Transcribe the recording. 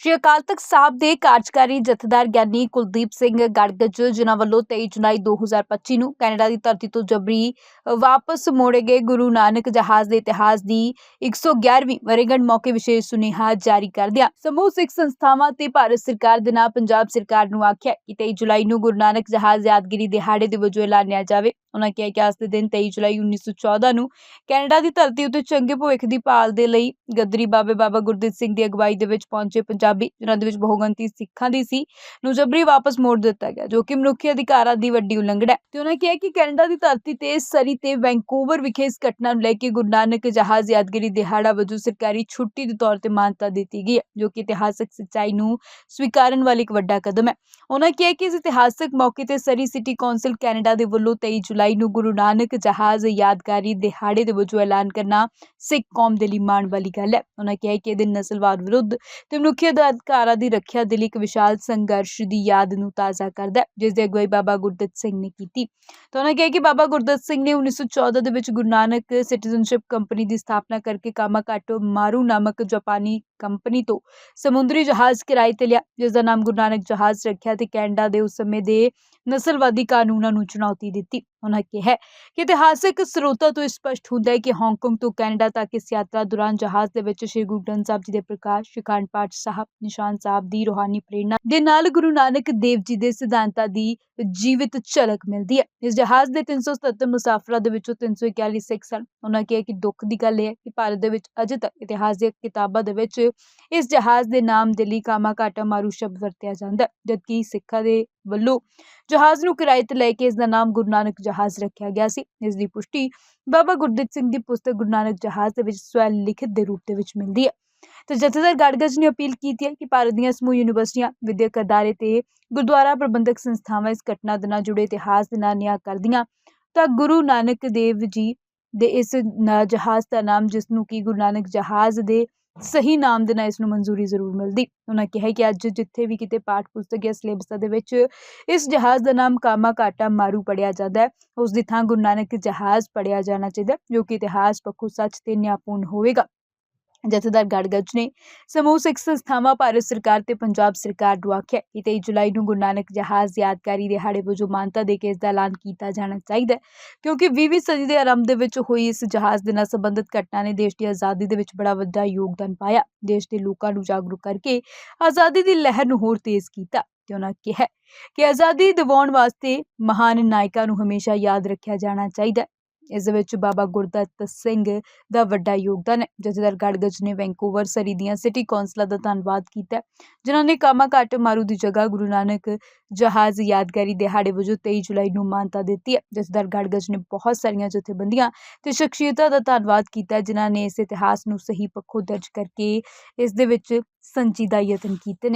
ਸ਼੍ਰੀ ਅਕਾਲ ਤਖਤ ਸਾਹਿਬ ਦੇ ਕਾਰਜਕਾਰੀ ਜਥੇਦਾਰ ਗਿਆਨੀ ਕੁਲਦੀਪ ਸਿੰਘ ਗੜਗਜ, ਜਿਨ੍ਹਾਂ ਵੱਲੋਂ 23 ਜੁਲਾਈ 2025 ਨੂੰ ਕੈਨੇਡਾ ਦੀ ਧਰਤੀ ਤੋਂ ਜਬਰੀ ਵਾਪਸ ਮੋੜੇ ਗਏ ਗੁਰੂ ਨਾਨਕ ਜਹਾਜ਼ ਦੇ ਇਤਿਹਾਸ ਦੀ 111ਵੀਂ ਵਰੇਗੰਢ ਮੌਕੇ ਵਿਸ਼ੇਸ਼ ਸੁਨੇਹਾ ਜਾਰੀ ਕਰਦਿਆਂ ਸਮੂਹ ਸਿੱਖ ਸੰਸਥਾਵਾਂ ਤੇ ਭਾਰਤ ਸਰਕਾਰ ਦੇ ਨਾਲ ਪੰਜਾਬ ਸਰਕਾਰ ਨੂੰ ਆਖਿਆ ਕਿ 23 ਜੁਲਾਈ ਨੂੰ ਗੁਰੂ ਨਾਨਕ ਜਹਾਜ਼ ਯਾਦਗਿਰੀ ਦਿਹਾੜੇ ਦੇ ਵਜੋਂ ਐਲਾਨਿਆ ਜਾਵੇ। ਉਹਨਾਂ ਕਿਹਾ ਕਿ ਅੱਜ ਦੇ ਦਿਨ 23 ਜੁਲਾਈ 1914 ਨੂੰ ਕੈਨੇਡਾ ਦੀ ਧਰਤੀ ਉੱਤੇ ਚੰਗੇ ਭਵਿੱਖ ਦੀ ਭਾਲ ਦੇ ਲਈ ਗੱਦਰੀ ਬਾਬੇ ਬਾਬਾ ਗੁਰਦੀਪ ਸਿੰਘ ਦੀ ਅਗਵਾਈ ਦੇ ਵਿੱਚ ਪਹੁੰਚੇ ਪੰਜਾਬ ਜਿਨ੍ਹਾਂ ਦੇ ਵਿੱਚ ਬਹੁਗਿਣਤੀ ਸਿੱਖਾਂ ਦੀ ਸੀ, ਨੂੰ ਜਬਰੀ ਵਾਪਸ ਮੋੜ ਦਿੱਤਾ ਗਿਆ, ਜੋ ਕਿ ਮਨੁੱਖੀ ਅਧਿਕਾਰਾਂ ਦੀ ਵੱਡੀ ਉਲੰਘਣਾ ਹੈ। ਤੇ ਉਹਨਾਂ ਕਿਹਾ ਕਿ ਕੈਨੇਡਾ ਦੀ ਧਰਤੀ ਤੇ ਸਰੀ ਤੇ ਵੈਂਕੂਵਰ ਵਿਖੇ ਇਸ ਘਟਨਾ ਨੂੰ ਲੈ ਕੇ ਗੁਰੂ ਨਾਨਕ ਜਹਾਜ਼ ਯਾਦਗਾਰੀ ਦਿਹਾੜਾ ਵਜੋਂ ਸਰਕਾਰੀ ਛੁੱਟੀ ਦੇ ਤੌਰ ਤੇ ਮਾਨਤਾ ਦਿੱਤੀ ਗਈ ਜੋ ਕਿ ਇਤਿਹਾਸਕ ਸੱਚਾਈ ਨੂੰ ਸਵੀਕਾਰਨ ਵਾਲੀ ਇੱਕ ਵੱਡਾ ਕਦਮ ਹੈ। ਉਹਨਾਂ ਕਿਹਾ ਕਿ ਇਸ ਇਤਿਹਾਸਕ ਮੌਕੇ ਤੇ ਸਰੀ ਸਿਟੀ ਕੌਂਸਲ ਕੈਨੇਡਾ ਦੇ ਵੱਲੋਂ 23 ਜੁਲਾਈ ਨੂੰ ਗੁਰੂ ਨਾਨਕ ਜਹਾਜ਼ ਯਾਦਗਾਰੀ ਦਿਹਾੜੇ ਦੇ ਵਜੋਂ ਐਲਾਨ ਕਰਨਾ ਸਿੱਖ ਕੌਮ ਦੇ ਲਈ ਮਾਣ ਵਾਲੀ ਗੱਲ ਹੈ। ਉਹਨਾਂ ਕਿਹਾ ਕਿ ਇਹ ਦਿਨ ਨਸਲਵਾਦ ਵਿਰੁੱਧ ਤੇ ਮਨੁੱਖੀ ਅਧਿਕਾਰਾਂ ਦੀ ਰੱਖਿਆ ਦੇ ਲਈ ਇੱਕ ਵਿਸ਼ਾਲ ਸੰਘਰਸ਼ ਦੀ ਯਾਦ ਨੂੰ ਤਾਜ਼ਾ ਕਰਦਾ ਹੈ, ਜਿਸ ਦੀ ਅਗਵਾਈ ਬਾਬਾ ਗੁਰਦਿੱਤ ਸਿੰਘ ਨੇ ਕੀਤੀ। ਤਾਂ ਉਹਨਾਂ ਕਿਹਾ ਕਿ ਬਾਬਾ ਗੁਰਦਿੱਤ ਸਿੰਘ ਨੇ 1914 ਦੇ ਵਿੱਚ ਗੁਰੂ ਨਾਨਕ ਸਿਟੀਜ਼ਨਸ਼ਿਪ ਕੰਪਨੀ ਦੀ ਸਥਾਪਨਾ ਕਰਕੇ ਕਾਮਾਕਾਟੋ ਮਾਰੂ ਨਾਮਕ ਜਾਪਾਨੀ ਕੰਪਨੀ ਤੋਂ ਸਮੁੰਦਰੀ ਜਹਾਜ਼ ਕਿਰਾਏ ਤੇ ਲਿਆ, ਜਿਸ ਦਾ ਨਾਮ ਗੁਰੂ ਨਾਨਕ ਜਹਾਜ਼ ਰੱਖਿਆ ਤੇ ਕੈਨੇਡਾ ਦੇ ਉਸ ਸਮੇਂ ਦੇ ਨਸਲਵਾਦੀ ਕਾਨੂੰਨਾਂ ਨੂੰ ਚੁਣੌਤੀ ਦਿੱਤੀ। ਉਹਨਾਂ ਕਿਹਾ ਕਿ ਇਤਿਹਾਸਕ ਸਰੋਤਾਂ ਤੋਂ ਸਪਸ਼ਟ ਹੁੰਦਾ ਹੈ ਕਿ ਹਾਂਗਕਾਂਗ ਤੋਂ ਕੈਨੇਡਾ ਤੱਕ ਇਸ ਯਾਤਰਾ ਦੌਰਾਨ ਜਹਾਜ਼ ਦੇ ਵਿੱਚ ਸ੍ਰੀ ਗੁਰੂ ਗ੍ਰੰਥ ਸਾਹਿਬ ਜੀ ਦੇ ਪ੍ਰਕਾਸ਼ ਅਖੰਡ ਪਾਠ ਸਾਹਿਬ, ਨਿਸ਼ਾਨ ਸਾਹਿਬ ਦੀ ਰੂਹਾਨੀ ਪ੍ਰੇਰਣਾ ਦੇ ਨਾਲ ਗੁਰੂ ਨਾਨਕ ਦੇਵ ਜੀ ਦੇ ਸਿਧਾਂਤਾਂ ਦੀ ਜੀਵਿਤ ਝਲਕ ਮਿਲਦੀ ਹੈ। ਇਸ ਜਹਾਜ਼ ਦੇ 377 ਮੁਸਾਫਰਾਂ ਦੇ ਵਿੱਚੋਂ 341 ਸਿੱਖ ਸਨ। ਉਹਨਾਂ ਕਿਹਾ ਕਿ ਦੁੱਖ ਦੀ ਗੱਲ ਇਹ ਹੈ ਕਿ ਭਾਰਤ ਦੇ ਵਿੱਚ ਅਜੇ ਤੱਕ ਇਤਿਹਾਸ ਦੀਆਂ ਕਿਤਾਬਾਂ ਦੇ ਵਿੱਚ ਇਸ ਜਹਾਜ਼ ਦੇ ਨਾਮ ਦੇ ਲਈ ਕਾਮਾ ਘਾਟਾ ਮਾਰੂ ਸ਼ਬਦ ਵਰਤਿਆ ਜਾਂਦਾ ਹੈ, ਜਦਕਿ ਸਿੱਖਾਂ ਦੇ ਵੱਲੋਂ ਜਹਾਜ਼ ਨੂੰ ਕਿਰਾਏ ਤੇ ਲੈ ਕੇ ਇਸ ਦਾ ਨਾਮ ਗੁਰੂ ਨਾਨਕ ਜਹਾਜ਼ ਰੱਖਿਆ ਗਿਆ ਸੀ। ਇਸ ਦੀ ਪੁਸ਼ਟੀ ਬਾਬਾ ਗੁਰਦਿੱਤ ਸਿੰਘ ਦੀ ਪੁਸਤਕ ਗੁਰੂ ਨਾਨਕ ਜਹਾਜ਼ ਦੇ ਵਿੱਚ ਸਵੈ ਲਿਖਿਤ ਦੇ ਰੂਪ ਦੇ ਵਿੱਚ ਮਿਲਦੀ ਹੈ। ਤੇ ਜਥੇਦਾਰ ਗੜਗੜ ਨੇ ਅਪੀਲ ਕੀਤੀ ਹੈ ਕਿ ਭਾਰਤ ਦੀਆਂ ਸਮੂਹ ਯੂਨੀਵਰਸਿਟੀਆਂ ਵਿਦਿਅਕ ਅਦਾਰੇ ਤੇ ਗੁਰਦੁਆਰਾ ਪ੍ਰਬੰਧਕ ਸੰਸਥਾਵਾਂ ਇਸ ਘਟਨਾ ਦੇ ਨਾਲ ਜੁੜੇ ਇਤਿਹਾਸ ਦੇ ਨਾਲ ਨਿਆਂ ਕਰਦੀਆਂ। ਤਾਂ ਗੁਰੂ ਨਾਨਕ ਦੇਵ ਜੀ ਦੇ ਇਸ ਜਹਾਜ਼ ਦਾ ਨਾਮ ਜਿਸ ਨੂੰ ਕਿ ਗੁਰੂ ਨਾਨਕ ਜਹਾਜ਼ ਦੇ ਸਹੀ ਨਾਮ ਦੇ ਨਾਲ ਇਸ ਨੂੰ ਮਨਜ਼ੂਰੀ ਜ਼ਰੂਰ ਮਿਲਦੀ। ਉਹਨਾਂ ਕਿਹਾ ਕਿ ਅੱਜ ਜਿੱਥੇ ਵੀ ਕਿਤੇ ਪਾਠ ਪੁਸਤਕ ਜਾਂ ਸਿਲੇਬਸ ਦੇ ਵਿੱਚ ਇਸ ਜਹਾਜ਼ ਦਾ ਨਾਮ ਕਾਮਾ ਕਾਟਾ ਮਾਰੂ ਪੜਿਆ ਜਾਂਦਾ ਹੈ ਉਸ ਦੀ ਥਾਂ ਗੁਰੂ ਨਾਨਕ ਜਹਾਜ਼ ਪੜਿਆ ਜਾਣਾ ਚਾਹੀਦਾ ਹੈ, ਜੋ ਕਿ ਇਤਿਹਾਸ ਪੱਖੋਂ ਸੱਚ ਤੇ ਨਿਆਪੂਰਨ ਹੋਵੇਗਾ। ਜਥੇਦਾਰ ਗੜਗੜ ਨੇ ਸਮੂਹ ਸਿੱਖ ਸੰਸਥਾਵਾਂ, ਭਾਰਤ ਸਰਕਾਰ ਤੇ ਪੰਜਾਬ ਸਰਕਾਰ ਨੂੰ ਆਖਿਆ ਕਿ 23 ਜੁਲਾਈ ਨੂੰ ਗੁਰੂ ਨਾਨਕ ਜਹਾਜ਼ ਯਾਦਗਾਰੀ ਦਿਹਾੜੇ ਵਜੋਂ ਮਾਨਤਾ ਦੇ ਕੇ ਇਸ ਦਾ ਐਲਾਨ ਕੀਤਾ ਜਾਣਾ ਚਾਹੀਦਾ ਹੈ, ਕਿਉਂਕਿ 20ਵੀਂ ਸਦੀ ਦੇ ਆਰੰਭ ਦੇ ਵਿੱਚ ਹੋਈ ਇਸ ਜਹਾਜ਼ ਦੇ ਨਾਲ ਸੰਬੰਧਿਤ ਘਟਨਾ ਨੇ ਦੇਸ਼ ਦੀ ਆਜ਼ਾਦੀ ਦੇ ਵਿੱਚ ਬੜਾ ਵੱਡਾ ਯੋਗਦਾਨ ਪਾਇਆ, ਦੇਸ਼ ਦੇ ਲੋਕਾਂ ਨੂੰ ਜਾਗਰੂਕ ਕਰਕੇ ਆਜ਼ਾਦੀ ਦੀ ਲਹਿਰ ਨੂੰ ਹੋਰ ਤੇਜ਼ ਕੀਤਾ ਤੇ ਉਹਨਾਂ ਕਿਹਾ ਕਿ ਆਜ਼ਾਦੀ ਦਿਵਾਉਣ ਵਾਸਤੇ ਮਹਾਨ ਨਾਇਕਾਂ ਨੂੰ ਹਮੇਸ਼ਾ ਯਾਦ ਰੱਖਿਆ ਜਾਣਾ ਚਾਹੀਦਾ ਇਸ ਦੇ ਵਿੱਚ ਬਾਬਾ ਗੁਰਦੱਤ ਸਿੰਘ ਦਾ ਵੱਡਾ ਯੋਗਦਾਨ ਹੈ, ਜਥੇਦਾਰ ਗੜਗਜ ਨੇ ਵੈਂਕੂਵਰ ਸਰੀ ਦੀਆਂ ਸਿਟੀ ਕੌਂਸਲਾਂ ਦਾ ਧੰਨਵਾਦ ਕੀਤਾ ਜਿਨ੍ਹਾਂ ਨੇ ਕਾਮਾ ਘਾਟ ਮਾਰੂ ਦੀ ਜਗ੍ਹਾ ਗੁਰੂ ਨਾਨਕ ਜਹਾਜ਼ ਯਾਦਗਾਰੀ ਦਿਹਾੜੇ ਵਜੋਂ 23 ਜੁਲਾਈ ਨੂੰ ਮਾਨਤਾ ਦਿੱਤੀ ਹੈ। ਜਥੇਦਾਰ ਗੜਗਜ ਨੇ ਬਹੁਤ ਸਾਰੀਆਂ ਜਥੇਬੰਦੀਆਂ ਤੇ ਸ਼ਖਸੀਅਤਾਂ ਦਾ ਧੰਨਵਾਦ ਕੀਤਾ ਜਿਨ੍ਹਾਂ ਨੇ ਇਸ ਇਤਿਹਾਸ ਨੂੰ ਸਹੀ ਪੱਖੋਂ ਦਰਜ ਕਰਕੇ ਇਸ ਦੇ ਵਿੱਚ ਸੰਜੀਦਾ ਯਤਨ ਕੀਤੇ ਨੇ।